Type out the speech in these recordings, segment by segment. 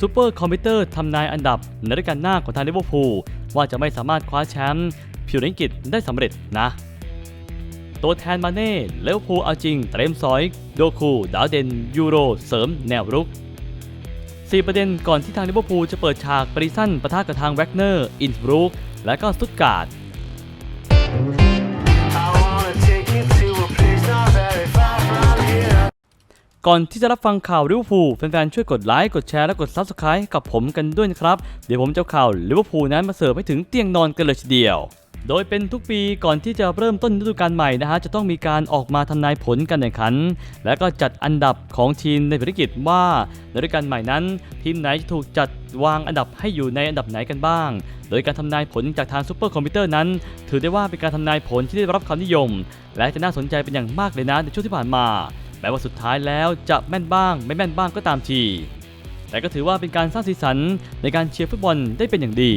ซูเปอร์คอมพิวเตอร์ทำนายอันดับในรายการหน้าของทางลิเวอร์พูลว่าจะไม่สามารถคว้าแชมป์พิวริงกิตได้สำเร็จนะ ตัวแทนมาเน่เลวพูลเอาจริงเตรียมซอย โดคู ดาวเดน ยูโร เสริมแนวรุก 4 ประเด็นก่อนที่ทางลิเวอร์พูลจะเปิดฉากปริสันประทะกับทางแวกเนอร์ อินสบรูกและก็สตุตการ์ด ก่อนที่จะรับฟังข่าวลิเวอร์พูลแฟนๆช่วยกดไลค์กดแชร์และกด Subscribe ให้กับผมกันด้วยนะครับ เดี๋ยวผมจะข่าวลิเวอร์พูลนั้นมาเสิร์ฟให้ถึงเตียงนอนกันเลยทีเดียวโดยเป็นทุกปีก่อนที่จะเริ่มต้นฤดูกาลใหม่นะฮะจะต้องมีการออกมาทำนายผลการแข่งขัน และก็จัดอันดับของทีมในภารกิจว่าในฤดูกาลใหม่นั้น ทีมไหนจะถูกจัดวางอันดับให้อยู่ในอันดับไหนกันบ้าง โดยการทำนายผลจากทางซูเปอร์คอมพิวเตอร์นั้น ถือได้ว่าเป็นการทำนายผลที่ได้รับความนิยม และจะน่าสนใจเป็นอย่างมากเลยนะในช่วงที่ผ่านมา แม้ว่าสุดท้ายแล้วจะแม่นบ้าง ไม่แม่นบ้างก็ตามที แต่ก็ถือว่าเป็นการสร้างสีสันในการเชียร์ฟุตบอลได้เป็นอย่างดี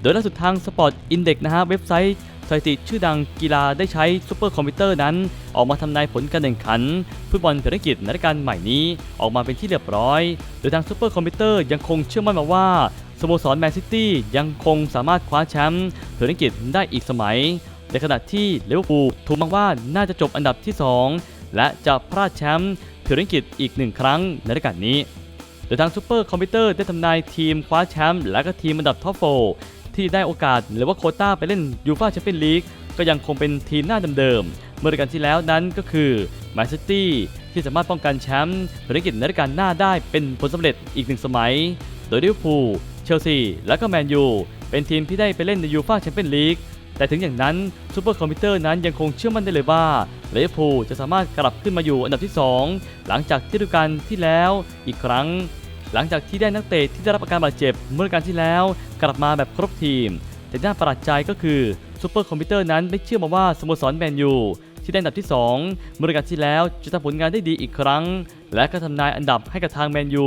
โดยล่าสุดทางสปอร์ตอินเด็กนะฮะเว็บไซต์สถิติชื่อดังกีฬาได้ใช้ซูเปอร์คอมพิวเตอร์นั้น ออกมาทำนายผลการแข่งขันฟุตบอลภารกิจในรายการใหม่นี้ออกมาเป็นที่เรียบร้อย โดยทางซูเปอร์คอมพิวเตอร์ยังคงเชื่อมั่นมาว่าสโมสรแมนซิตี้ยังคงสามารถคว้าแชมป์ภารกิจได้อีกสมัยในขณะที่เลเวอร์พูลถูกมองว่าน่าจะจบอันดับที่ 2 และจะพลาดแชมป์พรีเมียร์ลีกอีกหนึ่งครั้งในรายการนี้ โดยทางซูเปอร์คอมพิวเตอร์ได้ทำนายทีมคว้าแชมป์และก็ทีมอันดับท็อปโฟที่ได้โอกาสหรือว่าโคต้าไปเล่นยูฟ่าแชมเปี้ยนลีกก็ยังคงเป็นทีมหน้าเดิมๆเมื่อรายการที่แล้วนั้นก็คือแมนซิตี้ที่สามารถป้องกันแชมป์พรีเมียร์ลีกในรายการหน้าได้เป็นผลสำเร็จอีกหนึ่งสมัย โดยลิเวอร์พูล เชลซี และก็แมนยู เป็นทีมที่ได้ไปเล่นในยูฟ่าแชมเปี้ยนลีก แต่ถึงอย่างนั้นซูเปอร์คอมพิวเตอร์นั้นยังคงเชื่อมั่นได้เลยว่าลิเวอร์พูลจะสามารถกลับขึ้นมาอยู่อันดับที่ 2 หลังจากที่ฤดูกาลที่แล้วอีกครั้ง หลังจากที่ได้นักเตะที่ได้รับอาการบาดเจ็บเมื่อฤดูกาลที่แล้วกลับมาแบบครบทีม แต่น่าประหลาดใจก็คือซูเปอร์คอมพิวเตอร์นั้นได้เชื่อมาว่าสโมสรแมนยูที่ได้อันดับที่ 2 เมื่อฤดูกาลที่แล้วจะทำผลงานได้ดีอีกครั้ง และก็ทำนายอันดับให้กับทางแมนยู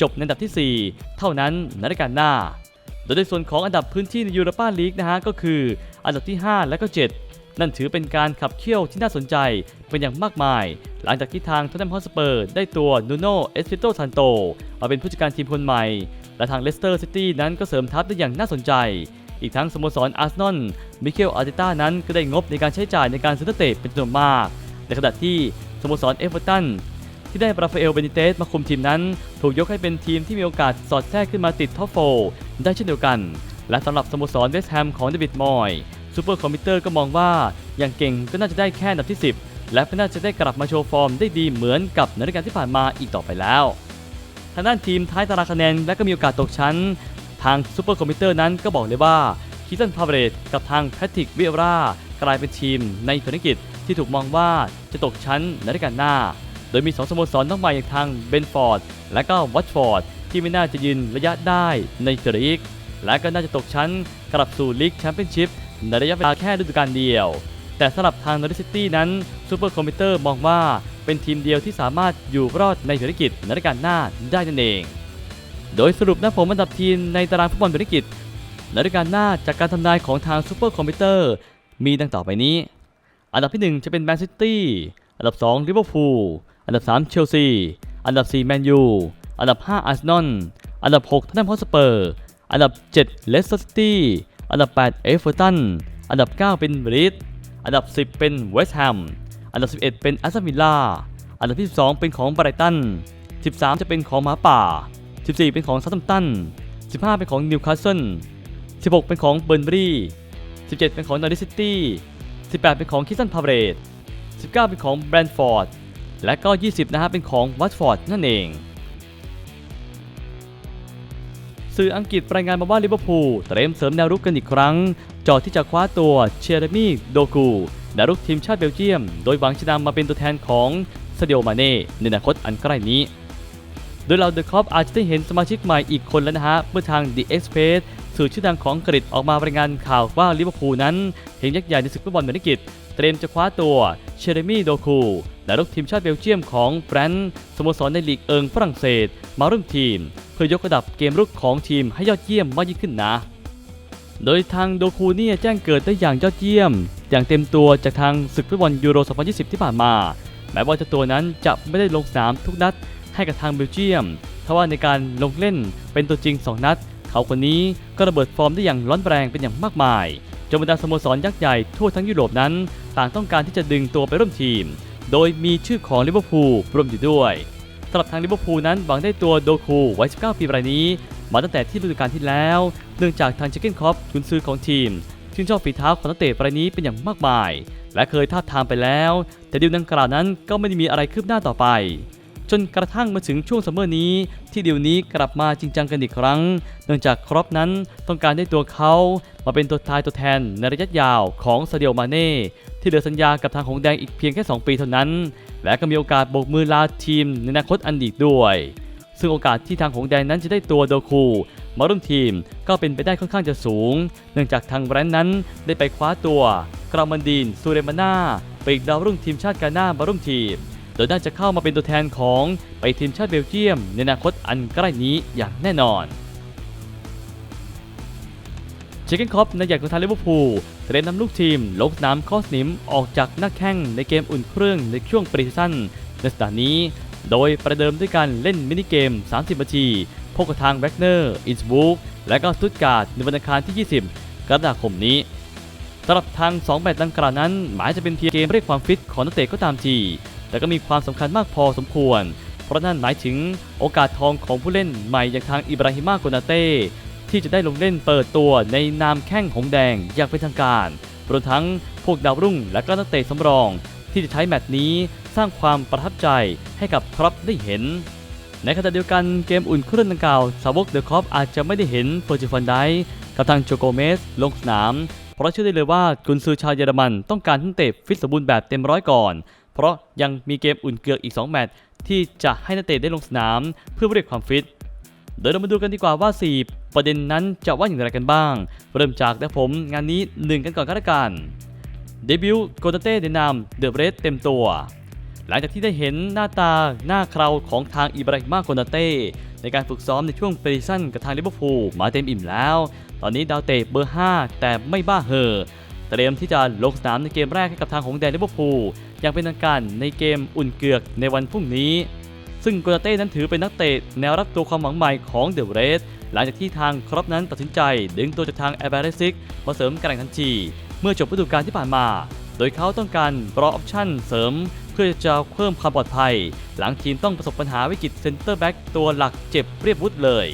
จบในอันดับทีสี่4 เท่านั้นในฤดูกาลหน้า โดยในส่วนของอันดับพื้นที่ในยูโรปาลีกนะฮะก็คือ อันดับที่ 5 และก็ 7 นั่นถือเป็นการขับเคี่ยวที่น่าสนใจเป็นอย่างมากมาย หลังจากที่ทางท็อตแนมฮอสเปอร์ได้ตัวนูโนเอสปิโตซันโตมาเป็นผู้จัดการทีมคนใหม่ และทางเลสเตอร์ซิตี้นั้นก็เสริมทัพได้อย่างน่าสนใจ อีกทั้งสโมสรอาร์เซนอลมิเคลอาร์เตต้านั้นก็ได้งบในการใช้จ่ายในการซื้อนักเตะเป็นจำนวนมาก ในขณะที่สโมสรเอเวอร์ตันที่ได้ราฟาเอลเบนิเตสมาคุมทีมนั้น ถูกยกให้เป็นทีมที่มีโอกาสสอดแทรกขึ้นมาติดท็อปโฟ ได้เช่นเดียวกัน และสำหรับสโมสรเวสต์แฮมของเดวิดมอยซูเปอร์คอมพิวเตอร์ก็มองว่า อย่างเก่งก็น่าจะได้แค่อันดับที่ 10 และไม่น่าจะได้กลับมาโชว์ฟอร์มได้ดีเหมือนกับในรายการที่ผ่านมาอีกต่อไปแล้วทางด้านทีมท้ายตารางคะแนนและก็มีโอกาสตกชั้น ทางซูเปอร์คอมพิวเตอร์นั้นก็บอกเลยว่าคิตันพาเวเรตกับทางแพทริกวิเอรากลายเป็นทีมในภารกิจที่ถูกมองว่าจะตกชั้นในรายการหน้า โดยมี 2 สโมสรน้องใหม่อย่างทางเบนฟอร์ดและก็วัตฟอร์ด ที่ไม่น่าจะยืนระยะได้ในเจลีก และก็น่าจะตกชั้นกลับสู่ลีกแชมเปี้ยนชิพในระยะเวลาแค่ฤดูกาลเดียว แต่สำหรับทางนอริสซิตี้นั้นซูเปอร์คอมพิวเตอร์มองว่าเป็นทีมเดียวที่สามารถอยู่รอดในภารกิจในรายการหน้าได้นั่นเอง โดยสรุปนะผมอันดับทีมในตารางฟุตบอลภารกิจในรายการหน้าจากการทำนายของทางซูเปอร์คอมพิวเตอร์มีดังต่อไปนี้ อันดับที่ 1 จะเป็นแมนซิตี้ อันดับ2ลิเวอร์พูล อันดับ 3 เชลซี อันดับ 4 แมนยู อันดับ 5 อาร์เซนอล อันดับ 6ทันแนมฮอสเปอร์ อันดับ 7 เลสเตอร์ซิตี้ อันดับ 8 เอฟเวอร์ตัน อันดับ 9 เป็นบริดอันดับ 10 เป็นเวสต์แฮม อันดับ 11 เป็นแอสตันวิลล่า อันดับที่12เป็นของไบรตัน 13 จะเป็นของหมาป่า 14 เป็นของซัตตัมตัน 15 เป็นของนิวคาสเซิล 16 เป็นของเบิร์นบรี17 เป็นของนอริสซิตี้ 18 เป็นของคิสันพาเรต19 เป็นของแบรนด์ฟอร์ด และก็ 20 นะฮะ เป็นของวัตฟอร์ดนั่นเอง สื่ออังกฤษรายงานมาว่าลิเวอร์พูลเตรียมเสริมแนวรุกกันอีกครั้งจอที่จะคว้าตัวเชเรมี่โดกูแนวรุกทีมชาติเบลเยียม โดยหวังจะนำมาเป็นตัวแทนของซเดียมาเน่ในอนาคตอันใกล้นี้ โดยเราเดอะคอปอาจจะได้เห็นสมาชิกใหม่อีกคนแล้วนะฮะ เมื่อทาง The Express สื่อชื่อดังของอังกฤษออกมารายงานข่าวว่าลิเวอร์พูลนั้นเห็นยักษ์ใหญ่ในศึกฟุตบอลเมริกิตเตรียมจะคว้าตัวเชเรมี่โดคูและลูกทีมชาติเบลเยียมของแบรนด์สโมสรในลีกเอิงฝรั่งเศส มาร่วมทีม พื่อยกระดับเกมรุกของทีมให้ยอดเยี่ยมมากยิ่งขึ้นนะ โดยทางโดคูเนี่ยแจ้งเกิดได้อย่างยอดเยี่ยม อย่างเต็มตัวจากทางศึกฟุตบอลยูโร 2020 ที่ผ่านมา แม้ว่าเจ้าตัวนั้นจะไม่ได้ลงสนามทุกนัดให้กับทางเบลเยียมทว่าในการลงเล่นเป็นตัวจริง 2 นัด เขาคนนี้ก็ระเบิดฟอร์มได้อย่างร้อนแรงเป็นอย่างมากมายจนบรรดาสโมสรยักษ์ใหญ่ทั่วทั้งยุโรปนั้น ต่างต้องการที่จะดึงตัวไปร่วมทีม โดยมีชื่อของลิเวอร์พูลรวมอยู่ด้วย สำหรับทางลิเวอร์พูลนั้นหวังได้ตัวโดคูวัย 19 ปีรายนี้ มาตั้งแต่ที่ฤดูกาลที่แล้ว เนื่องจากทางเจเกนคอปกุนซือของทีมชื่นชอบฝีเท้าของนักเตะรายนี้เป็นอย่างมากมาย และเคยท้าบทามไปแล้ว แต่ดีลดังกล่าวนั้นก็ไม่ได้มีอะไรคืบหน้าต่อไป จนกระทั่งมาถึงช่วงซัมเมอร์นี้ ที่ดีลนี้กลับมาจริงจังกันอีกครั้ง เนื่องจากครอปนั้นต้องการได้ตัวเขามาเป็นตัวทายตัวแทนในระยะยาวของซาเดียมาเน่ที่เหลือสัญญากับทางหงแดงอีกเพียงแค่ 2 ปีเท่านั้น และก็มีโอกาสโบกมือลาทีมในอนาคตอันดีกด้วย ซึ่งโอกาสที่ทางหงแดงนั้นจะได้ตัวโดคูมาร่วมทีมก็เป็นไปได้ค่อนข้างจะสูง เนื่องจากทางแบรนด์นั้นได้ไปคว้าตัวกรามันดีนซูเรมาน่าปีกดาวรุ่งทีมชาติกาหน้ามาร่วมทีม โดยน่าจะเข้ามาเป็นตัวแทนของไปทีมชาติเบลเยียม ในอนาคตอันใกล้นี้อย่างแน่นอน เชคเกนคอปในใหญ่ของทางลิเวอร์พูลเตรียมนำลูกทีมลงสนามคอสนิมออกจากหน้าแข้งในเกมอุ่นเครื่องในช่วงปรีซีซั่นในสัปดาห์นี้ โดยประเดิมด้วยการเล่นมินิเกม 30 นาทีพบกับทางแบ็กเนอร์อินสบุกและก็สตุตการ์ดในวันอังคารที่ 20 กรกฎาคมนี้สำหรับทาง2แมตช์ดังกล่าวนั้น หมายจะเป็นเพียงเกมเรียกความฟิตของนักเตะก็ตามทีแต่ก็มีความสำคัญมากพอสมควร เพราะนั่นหมายถึงโอกาสทองของผู้เล่นใหม่อย่างทางอิบราฮิมาโกนาเต้ ที่จะได้ลงเล่นเปิดตัวในนามแข้งหงแดงอย่างเป็นทางการรวมทั้งพวกดาวรุ่งและก็นักเตะสำรอง ที่จะใช้แมตช์นี้สร้างความประทับใจให้กับครับได้เห็น ในขณะเดียวกันเกมอุ่นเครื่องดังกล่าว สาวกเดอะคอปอาจจะไม่ได้เห็นเฟอร์จิฟันไดกับทางโจโกเมสลงสนาม เพราะเชื่อได้เลยว่ากุนซือชาวเยอรมันต้องการทั้งเตะฟิตสมบูรณ์แบบเต็มร้อยก่อน เพราะยังมีเกมอุ่นเกือกอีก 2 แมตช์ที่จะให้นักเตะได้ลงสนามเพื่อเรียกความฟิต เดี๋ยวเรามาดูกันดีกว่าว่า 4 ประเด็นนั้นจะว่าอย่างไรกันบ้าง เริ่มจากนะผมงานนี้ 1 กันก่อนก็แล้วกันเดบิวต์โกเตเต้ในนามเดอะเบรสเต็มตัว หลังจากที่ได้เห็นหน้าตาหน้าคราวของทางอิบราฮิมาโกนาเต้ในการฝึกซ้อมในช่วงปรีซันกับทางลิเวอร์พูลมาเต็มอิ่มแล้ว ตอนนี้ดาวเตะเบอร์ 5 แต่ไม่บ้าเหอเตรียมที่จะลงสนามในเกมแรกให้กับทางของแดนลิเวอร์พูลอย่างเป็นทางการในเกมอุ่นเกือกในวันพรุ่งนี้ ซึ่งโกนาเต้นั้นถือเป็นนักเตะแนวรับตัวความหวังใหม่ของเดอะเรสหลังจากที่ทางครอปนั้นตัดสินใจ ดึงตัวจากทางแอร์เบรซิกมาเสริมการแข่งขันทีเมื่อจบฤดูกาลที่ผ่านมา โดยเขาต้องการรอออปชั่นเสริม เพื่อจะเพิ่มความปลอดภัย หลังทีมต้องประสบปัญหาวิกฤตเซนเตอร์แบ็กตัวหลักเจ็บเรียบวุฒเลย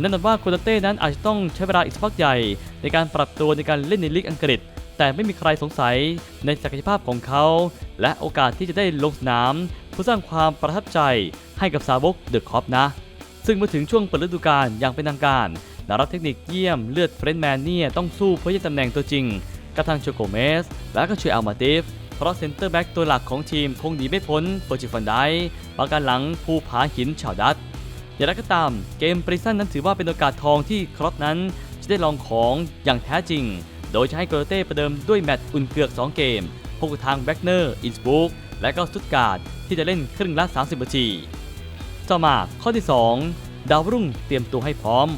นั่นหมายว่าโคนาเต้นั้นอาจจะต้องใช้เวลาอีกสักพักใหญ่ ในการปรับตัวในการเล่นในลีกอังกฤษ แต่ไม่มีใครสงสัยในศักยภาพของเขา และโอกาสที่จะได้ลงสนาม เพื่อสร้างความประทับใจให้กับสาวกเดอะคอปนะ ซึ่งเมื่อถึงช่วงเปิดฤดูกาลอย่างเป็นทางการนักรับเทคนิคเยี่ยมเลือดเฟรนด์แมนเนี่ยต้องสู้เพื่อยึดตำแหน่งตัวจริงกับทางโชโกเมส และก็ช่วยอัลมาติฟเพราะเซนเตอร์แบ็กตัวหลักของทีมคงหนีไม่พ้นเฟอร์จิฟันไดประการหลังภูผาหินชาวดัตอย่างไรก็ตามเกมปริซันนั้นถือว่าเป็นโอกาสทองที่ครอปนั้นจะได้ลองของอย่างแท้จริง โดยจะให้โกลเต้ประเดิมด้วยแมตช์อุ่นเกือก 2 เกม พบกับทางแบ็กเนอร์อินสบุกและก็สตุตการ์ดที่จะเล่นครึ่งละ 30 นาทีต่อมาข้อที่ 2 ดาวรุ่งเตรียมตัวให้พร้อม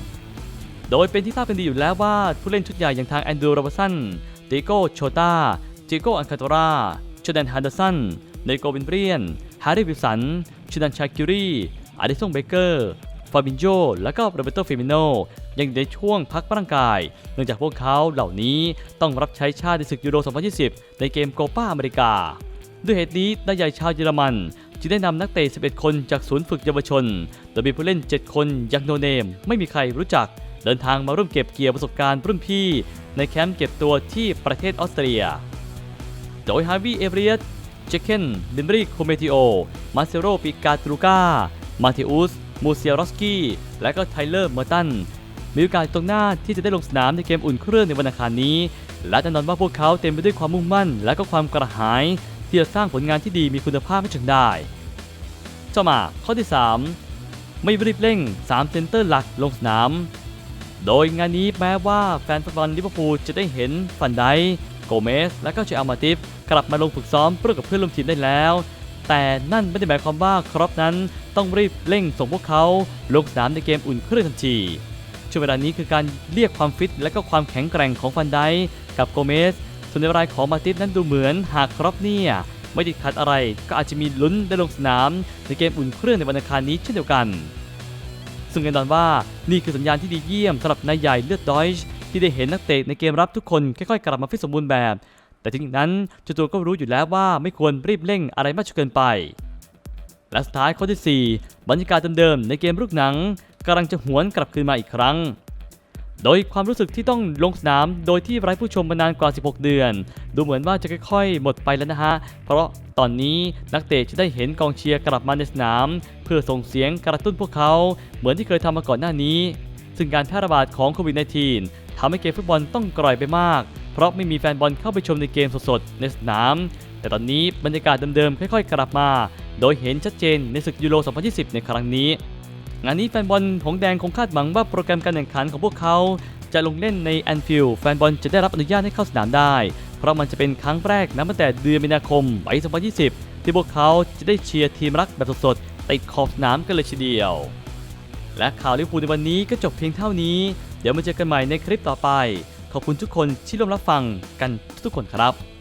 โดยเป็นที่ทราบกันดีอยู่แล้วว่าผู้เล่นชุดใหญ่อย่างทางแอนดรูโรบสันติโก้โชตาจิโก้อันคาโตราชดนฮันเดอร์สันเนโกวินเบรียนฮาร์รี่วิลสันชิดันชาคิรีอาริซงเบเกอร์ ฟาบินโจและก็โรเบโตฟิมิโนยังอยู่ในช่วงพักร่างกาย เนื่องจากพวกเขาเหล่านี้ต้องรับใช้ชาติในศึกยูโร 2020 ในเกมโกปาอเมริกา ด้วยเหตุนี้นายใหญ่ชาวเยอรมันจึงได้นำนักเตะ 11 คนจากศูนย์ฝึกเยาวชน โดยมีผู้เล่น 7 คนยังโนเนม ไม่มีใครรู้จัก เดินทางมาร่วมเก็บเกี่ยวประสบการณ์รุ่นพี่ ในแคมป์เก็บตัวที่ประเทศออสเตรีย โดยฮาวิเอเรียตเจเคนดิมบรีโคเมติโอ มาเซโรปิกาตรูกามาเทอุส มูเซียรอสกี้ และก็ไทเลอร์เมอร์ตัน มีโอกาสตรงหน้าที่จะได้ลงสนามในเกมอุ่นเครื่องในวันอังคารนี้ และแน่นอนว่าพวกเขาเต็มไปด้วยความมุ่งมั่น และก็ความกระหาย ที่จะสร้างผลงานที่ดีมีคุณภาพให้ถึงได้ต่อมาข้อที่ 3 ไม่รีบเร่ง 3 เซนเตอร์หลักลงสนาม โดยงานนี้แม้ว่าแฟนฟุตบอลลิเวอร์พูลจะได้เห็นฟันไดโกเมส และก็เชอัลมาติฟกลับมาลงฝึกซ้อมร่วมกับเพื่อนร่วมทีมได้แล้ว แต่นั่นไม่ได้หมายความว่าครอปนั้นต้องรีบเร่งส่งพวกเขาลงสนามในเกมอุ่นเครื่องทันที ช่วงเวลานี้คือการเรียกความฟิตและก็ความแข็งแกร่งของฟันไดกับโกเมส ส่วนในรายของมาติฟนั้นดูเหมือนหากครอปเนี่ยไม่ติดขัดอะไรก็อาจจะมีลุ้นได้ลงสนามในเกมอุ่นเครื่องในวันอังคารนี้เช่นเดียวกัน ซึ่งแน่นอนว่านี่คือสัญญาณที่ดีเยี่ยมสำหรับนายใหญ่เลือดดอยช์ที่ได้เห็นนักเตะในเกมรับทุกคนค่อยๆกลับมาฟิตสมบูรณ์แบบ แต่ถึงอย่างนั้นเจ้าตัวก็รู้อยู่แล้วว่าไม่ควรรีบเร่งอะไรมากจนเกินไป และสุดท้ายข้อที่ 4 บรรยากาศเดิมๆในเกมลูกหนังกำลังจะหวนกลับคืนมาอีกครั้ง โดยความรู้สึกที่ต้องลงสนามโดยที่ไร้ผู้ชมมานานกว่า 16 เดือน ดูเหมือนว่าจะค่อยๆ หมดไปแล้วนะฮะ เพราะตอนนี้นักเตะจะได้เห็นกองเชียร์กลับมาในสนาม เพื่อส่งเสียงกระตุ้นพวกเขา เหมือนที่เคยทำมาก่อนหน้านี้ ซึ่งการแพร่ระบาดของโควิด -19 ทำให้เกมฟุตบอลต้องกร่อยไปมาก เพราะไม่มีแฟนบอลเข้าไปชมในเกมสดๆในสนาม แต่ตอนนี้บรรยากาศเดิมๆค่อยๆ กลับมา โดยเห็นชัดเจนในศึกยูโร 2020 ในครั้งนี้ งานนี้แฟนบอลหงแดงคงคาดหวังว่าโปรแกรมการแข่งขันของพวกเขาจะลงเล่นในแอนฟิลด์แฟนบอลจะได้รับอนุญาตให้เข้าสนามได้ เพราะมันจะเป็นครั้งแรกนับตั้งแต่เดือนมีนาคมปี2020 ที่พวกเขาจะได้เชียร์ทีมรักแบบสดๆติดขอบสนามกันเลยทีเดียว และข่าวลิเวอร์พูลในวันนี้ก็จบเพียงเท่านี้ เดี๋ยวมาเจอกันใหม่ในคลิปต่อไป ขอบคุณทุกคนที่ร่วมรับฟังกันทุกคนครับ